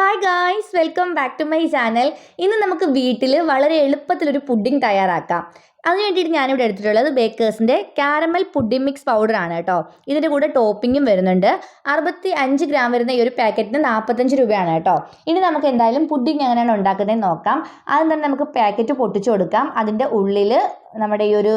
Hi guys welcome back to my channel ഇന്ന് നമുക്ക് വീട്ടിൽ വളരെ എളുപ്പത്തിലൊരു പുഡിംഗ് തയ്യാറാക്കാം. അതിന് വേണ്ടിയിട്ട് ഞാനിവിടെ എടുത്തിട്ടുള്ളത് ബേക്കേഴ്സിന്റെ കാരമൽ പുഡിംഗ് മിക്സ് പൗഡറാണ് കേട്ടോ. ഇതിന്റെ കൂടെ ടോപ്പിങ്ങും വരുന്നുണ്ട്. അറുപത്തി അഞ്ച് ഗ്രാം വരുന്ന ഈ ഒരു പാക്കറ്റിന് നാൽപ്പത്തഞ്ച് രൂപയാണ് കേട്ടോ. ഇനി നമുക്ക് എന്തായാലും പുഡിംഗ് എങ്ങനെയാണ് ഉണ്ടാക്കുന്നതെന്ന് നോക്കാം. ആദ്യം തന്നെ നമുക്ക് പാക്കറ്റ് പൊട്ടിച്ചു കൊടുക്കാം. അതിന്റെ ഉള്ളിൽ നമ്മുടെ ഈ ഒരു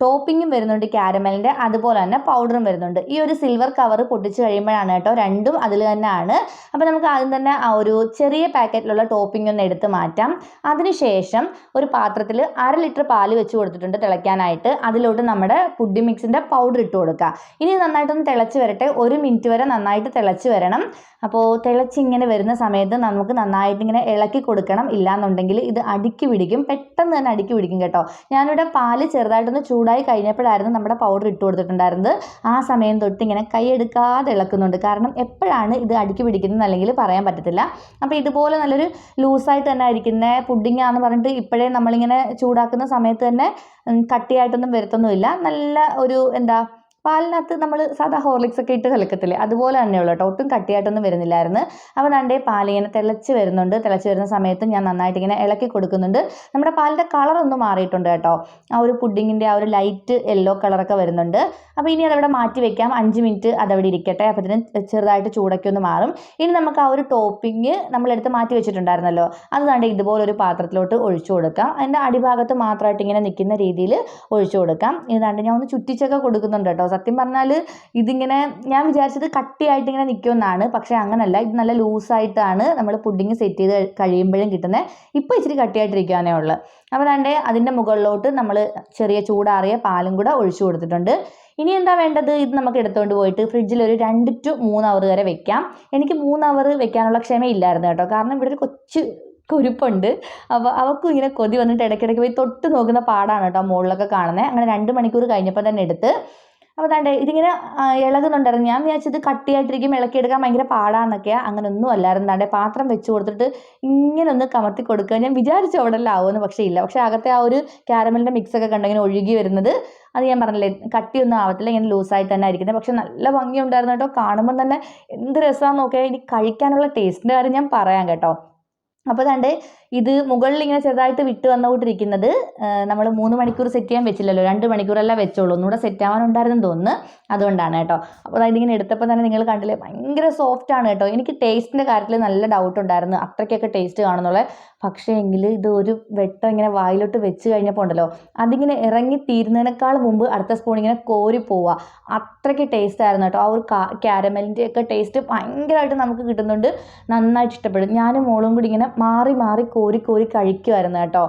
ടോപ്പിങ്ങും വരുന്നുണ്ട് ക്യാരമലിന്റെ അതുപോലെ തന്നെ പൗഡറും വരുന്നുണ്ട്. ഈ ഒരു സിൽവർ കവർ പൊട്ടിച്ച് കഴിയുമ്പോഴാണ് കേട്ടോ രണ്ടും അതിൽ തന്നെയാണ്. അപ്പോൾ നമുക്ക് ആദ്യം തന്നെ ആ ഒരു ചെറിയ പാക്കറ്റിലുള്ള ടോപ്പിംഗ് ഒന്ന് എടുത്ത് മാറ്റാം. അതിനുശേഷം ഒരു പാത്രത്തിൽ അര ലിറ്റർ പാൽ വെച്ച് കൊടുത്തിട്ടുണ്ട് തിളയ്ക്കാനായിട്ട്. അതിലോട്ട് നമ്മുടെ പുഡി മിക്സിന്റെ പൗഡർ ഇട്ട് കൊടുക്കുക. ഇനി നന്നായിട്ടൊന്ന് തിളച്ച് വരട്ടെ. ഒരു മിനിറ്റ് വരെ നന്നായിട്ട് തിളച്ച് വരണം. അപ്പോൾ തിളച്ചിങ്ങനെ വരുന്ന സമയത്ത് നമുക്ക് നന്നായിട്ട് ഇങ്ങനെ ഇളക്കി കൊടുക്കണം. ഇല്ലാന്നുണ്ടെങ്കിൽ ഇത് അടുക്കി പിടിക്കും. പെട്ടെന്ന് തന്നെ അടുക്കി പിടിക്കും കേട്ടോ. ഞാനിവിടെ പാൽ ചെറുതായിട്ടൊന്ന് ചൂടായി കഴിഞ്ഞപ്പോഴായിരുന്നു നമ്മുടെ പൗഡർ ഇട്ട് കൊടുത്തിട്ടുണ്ടായിരുന്നത്. ആ സമയം തൊട്ട് ഇങ്ങനെ കൈയെടുക്കാതെ ഇളക്കുന്നുണ്ട്. കാരണം എപ്പോഴാണ് ഇത് അടുക്കി പിടിക്കുന്നത് അല്ലെങ്കിൽ പറയാൻ പറ്റത്തില്ല. അപ്പോൾ ഇതുപോലെ നല്ലൊരു ലൂസായിട്ട് തന്നെ ഇരിക്കുന്ന പുഡിംഗ് ആണെന്ന് പറഞ്ഞിട്ട് ഇപ്പോഴേ നമ്മളിങ്ങനെ ചൂടാക്കുന്ന സമയത്ത് തന്നെ കട്ടിയായിട്ടൊന്നും വരുത്തൊന്നുമില്ല. നല്ല ഒരു എന്താ പാലിനകത്ത് നമ്മൾ സാധാ ഹോർലിക്സ് ഒക്കെ ഇട്ട് കലക്കത്തില്ലേ അതുപോലെ തന്നെയുള്ളൂ കേട്ടോ. ഒട്ടും കട്ടിയായിട്ടൊന്നും വരുന്നില്ലായിരുന്നു. അപ്പോൾ നണ്ടേ പാലിങ്ങനെ തിളച്ച് വരുന്നുണ്ട്. തിളച്ച് വരുന്ന സമയത്ത് ഞാൻ നന്നായിട്ട് ഇങ്ങനെ ഇളക്കി കൊടുക്കുന്നുണ്ട്. നമ്മുടെ പാലിന്റെ കളർ ഒന്ന് മാറിയിട്ടുണ്ട് കേട്ടോ. ആ ഒരു പുഡിങ്ങിന്റെ ആ ഒരു ലൈറ്റ് യെല്ലോ കളറൊക്കെ വരുന്നുണ്ട്. അപ്പോൾ ഇനി അതവിടെ മാറ്റി വെക്കാം. അഞ്ച് മിനിറ്റ് അതവിടെ ഇരിക്കട്ടെ. അപ്പത്തിന് ചെറുതായിട്ട് ചൂടൊക്കെ ഒന്ന് മാറും. ഇനി നമുക്ക് ആ ഒരു ടോപ്പിംഗ് നമ്മളെടുത്ത് മാറ്റി വെച്ചിട്ടുണ്ടായിരുന്നല്ലോ. അത് നണ്ടേ ഇതുപോലെ ഒരു പാത്രത്തിലോട്ട് ഒഴിച്ചു കൊടുക്കാം. അതിന്റെ അടിഭാഗത്ത് മാത്രമായിട്ട് ഇങ്ങനെ നിൽക്കുന്ന രീതിയിൽ ഒഴിച്ചു കൊടുക്കാം. ഇതാണ്ട് ഞാൻ ഒന്ന് ചുറ്റിച്ചൊക്കെ കൊടുക്കുന്നുണ്ട് കേട്ടോ. സത്യം പറഞ്ഞാൽ ഇതിങ്ങനെ ഞാൻ വിചാരിച്ചത് കട്ടിയായിട്ട് ഇങ്ങനെ നിൽക്കുമെന്നാണ് പക്ഷേ അങ്ങനല്ല. ഇത് നല്ല ലൂസായിട്ടാണ് നമ്മൾ പുഡിങ് സെറ്റ് ചെയ്ത് കഴിയുമ്പോഴും കിട്ടുന്നത് ഇപ്പോൾ ഇച്ചിരി കട്ടിയായിട്ടിരിക്കാനേ ഉള്ളു. അപ്പോൾ രണ്ട് അതിന്റെ മുകളിലോട്ട് നമ്മൾ ചെറിയ ചൂടാറിയ പാലും കൂടെ ഒഴിച്ചു കൊടുത്തിട്ടുണ്ട്. ഇനി എന്താ വേണ്ടത്? ഇത് നമുക്ക് എടുത്തുകൊണ്ട് പോയിട്ട് ഫ്രിഡ്ജിൽ ഒരു രണ്ട് ടു മൂന്ന് അവർ വരെ വെക്കാം. എനിക്ക് മൂന്ന് അവർ വെക്കാനുള്ള ക്ഷമയില്ലായിരുന്നു കേട്ടോ. കാരണം ഇവിടെ ഒരു കൊച്ചു കുരുപ്പുണ്ട്. അപ്പോൾ അവൾക്കും ഇങ്ങനെ കൊതി വന്നിട്ട് ഇടയ്ക്കിടയ്ക്ക് പോയി തൊട്ട് നോക്കുന്ന പാടാണ് കേട്ടോ മുകളിലൊക്കെ കാണുന്നത് അങ്ങനെ രണ്ട് മണിക്കൂർ കഴിഞ്ഞപ്പോൾ തന്നെ എടുത്ത് അപ്പോൾ കണ്ടേ ഇതിങ്ങനെ ഇളകുന്നുണ്ടായിരുന്നു. ഞാൻ വിചാരിച്ചത് കട്ടിയായിട്ടിരിക്കും ഇളക്കിയെടുക്കാൻ ഭയങ്കര പാടാന്നൊക്കെയാണ് അങ്ങനെ ഒന്നും അല്ലായിരുന്നു കണ്ടേ പാത്രം വെച്ച് കൊടുത്തിട്ട് ഇങ്ങനെ ഒന്ന് കമത്തി കൊടുക്കുക. ഞാൻ വിചാരിച്ചു അവിടെ ആവുമെന്ന് പക്ഷേ ഇല്ല. പക്ഷേ അകത്തെ ആ ഒരു ക്യാരമലിന്റെ മിക്സൊക്കെ കണ്ടിങ്ങനെ ഒഴുകി വരുന്നത്? അത് ഞാൻ പറഞ്ഞില്ലേ കട്ടിയൊന്നും ആവത്തില്ല ഇങ്ങനെ ലൂസായിട്ട് തന്നെ ആയിരിക്കുന്നത് പക്ഷെ നല്ല ഭംഗിയുണ്ടായിരുന്നു കേട്ടോ. കാണുമ്പോൾ തന്നെ എന്ത് രസമാണെന്ന് നോക്കിയാൽ ഇനി കഴിക്കാനുള്ള ടേസ്റ്റിന്റെ കാര്യം ഞാൻ പറയാം കേട്ടോ. അപ്പോൾ തണ്ട് ഇത് മുകളിൽ ഇങ്ങനെ ചെറുതായിട്ട് വിട്ട് വന്നുകൊണ്ടിരിക്കുന്നത് നമ്മൾ മൂന്ന് മണിക്കൂർ സെറ്റ് ചെയ്യാൻ വെച്ചില്ലല്ലോ രണ്ട് മണിക്കൂറല്ല വെച്ചോളൂ ഒന്നുകൂടെ സെറ്റ് ആവാനുണ്ടായിരുന്നു തോന്നുന്നു അതുകൊണ്ടാണ് കേട്ടോ. അപ്പോൾ അതായത് ഇങ്ങനെ എടുത്തപ്പോൾ തന്നെ നിങ്ങൾ കണ്ടില്ലേ ഭയങ്കര സോഫ്റ്റ് ആണ് കേട്ടോ. എനിക്ക് ടേസ്റ്റിന്റെ കാര്യത്തിൽ നല്ല ഡൗട്ട് ഉണ്ടായിരുന്നു അത്രയ്ക്കൊക്കെ ടേസ്റ്റ് കാണുന്നുള്ളത് പക്ഷേ എങ്കിൽ ഇത് ഒരു വെട്ടം ഇങ്ങനെ വായിലോട്ട് വെച്ച് കഴിഞ്ഞപ്പോൾ ഉണ്ടല്ലോ അതിങ്ങനെ ഇറങ്ങി തീരുന്നതിനേക്കാൾ മുമ്പ് അടുത്ത സ്പൂൺ ഇങ്ങനെ കോരി പോവുക അത്രയ്ക്ക് ടേസ്റ്റ് ആയിരുന്നു കേട്ടോ. ആ ഒരു ക്യാരമലിന്റെ ഒക്കെ ടേസ്റ്റ് ഭയങ്കരമായിട്ട് നമുക്ക് കിട്ടുന്നുണ്ട് നന്നായിട്ട് ഇഷ്ടപ്പെടും. ഞാനും മോളും കൂടി ഇങ്ങനെ മാറി മാറി കോരി കോരി കഴിക്കുമായിരുന്നു കേട്ടോ.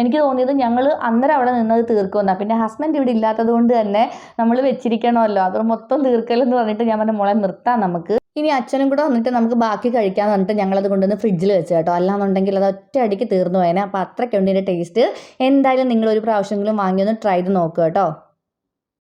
എനിക്ക് തോന്നിയത് ഞങ്ങൾ അന്നേരം അവിടെ നിന്നത് തീർക്കുമെന്നാണ് പിന്നെ ഹസ്ബൻഡ് ഇവിടെ ഇല്ലാത്തത് കൊണ്ട് തന്നെ നമ്മൾ വെച്ചിരിക്കണമല്ലോ. അത് മൊത്തം തീർക്കലെന്ന് പറഞ്ഞിട്ട് ഞാൻ പറഞ്ഞ മോളെ നിർത്താം നമുക്ക്. ഇനി അച്ഛനും കൂടെ വന്നിട്ട് നമുക്ക് ബാക്കി കഴിക്കാൻ പറഞ്ഞിട്ട് ഞങ്ങളത് കൊണ്ടുവന്ന് ഫ്രിഡ്ജിൽ വെച്ച് കേട്ടോ. അല്ലാന്നുണ്ടെങ്കിൽ അത് ഒറ്റ അടിക്ക് തീർന്നു പോയേനെ. അപ്പോൾ അത്രയ്ക്കുണ്ട് ഇതിന്റെ ടേസ്റ്റ് എന്തായാലും നിങ്ങൾ ഒരു പ്രാവശ്യമെങ്കിലും വാങ്ങിയൊന്ന് ട്രൈ ചെയ്ത് നോക്കുക കേട്ടോ.